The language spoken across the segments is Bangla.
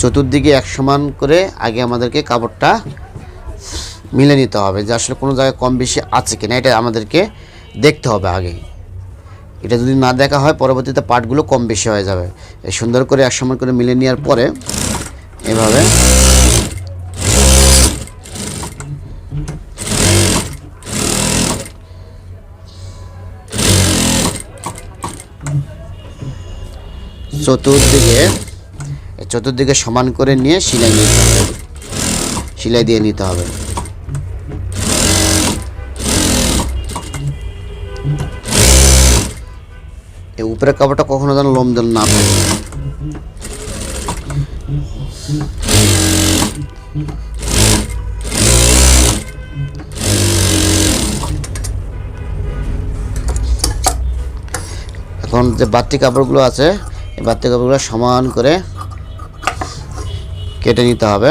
চতুর্দিকে এক সমান করে আগে আমাদেরকে কাপড়টা মিলে নিতে হবে যে আসলে কোনো জায়গায় কম বেশি আছে কিনা, এটা আমাদেরকে দেখতে হবে আগে। এটা যদি না দেখা হয়, পরবর্তীতে পার্টগুলো কম বেশি হয়ে যাবে। সুন্দর করে এক সমান করে মিলে নেওয়ার পরে এভাবে চতুর্দিকে চতুর্দিকে সমান করে নিয়ে সেলাই নিতে হবে। সিলাই দিয়ে নিতে হবে। এই উপরের কাপড়টা কখনো যেন লোম যেন না পড়ে। এখন যে বাড়তি কাপড়গুলো আছে, এই বাড়তি কাপড়গুলো সমান করে কেটে নিতে হবে।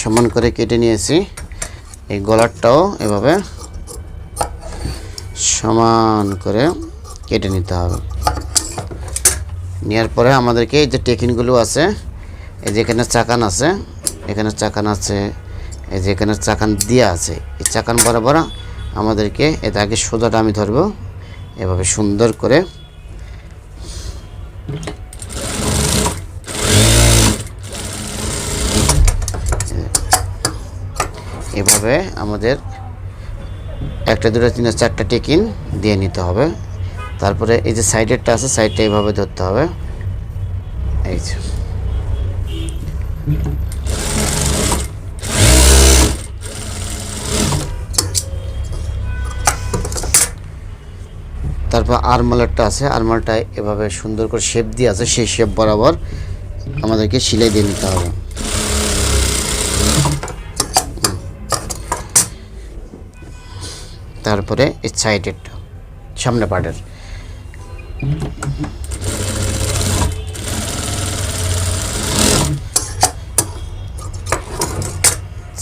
সমান করে কেটে নিয়েছি। এই গলারটাও এভাবে সমান করে কেটে নিতে হবে। নেওয়ার পরে আমাদেরকে এই যে টেকিনগুলো আছে, এই যে এখানে চাকান আছে এখানে চাকান আছে। এই যে এখানে চাকান দেওয়া আছে। এই চাকান বরাবর আমাদেরকে এটা আগে সোজাটা আমি ধরবো। এভাবে সুন্দর করে। এভাবে আমাদের একটা, দুটো, তিনটা, চারটা টেকিন দিয়ে নিতে হবে। তারপরে এই যে সাইডেরটা আছে, সাইডটা এইভাবে ধরতে হবে। এই তারপর আরমালারটা আছে আরমালটা এভাবে সুন্দর করে শেপ দিয়ে আছে, সেই শেপ বরাবর আমাদেরকে সিলাই দিয়ে নিতে হবে। তারপরে এই সাইডেরটা সামনে পার্টের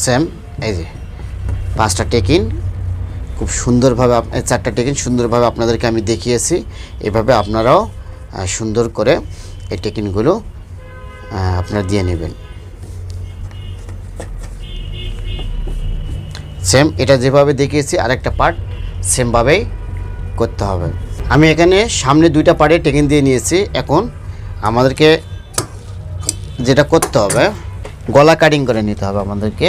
সেম এই যে, পাঁচটা টেকিন খুব সুন্দরভাবে চারটা টেকিন সুন্দরভাবে আপনাদেরকে আমি দেখিয়েছি। এভাবে আপনারাও সুন্দর করে এই টেকিনগুলো আপনারা দিয়ে নেবেন। সেম এটা যেভাবে দেখিয়েছি, আরেকটা পার্ট সেমভাবেই করতে হবে। আমি এখানে সামনে দুইটা পার্টে টেকিন দিয়ে নিয়েছি। এখন আমাদেরকে যেটা করতে হবে, গলা কাটিং করে নিতে হবে আমাদেরকে।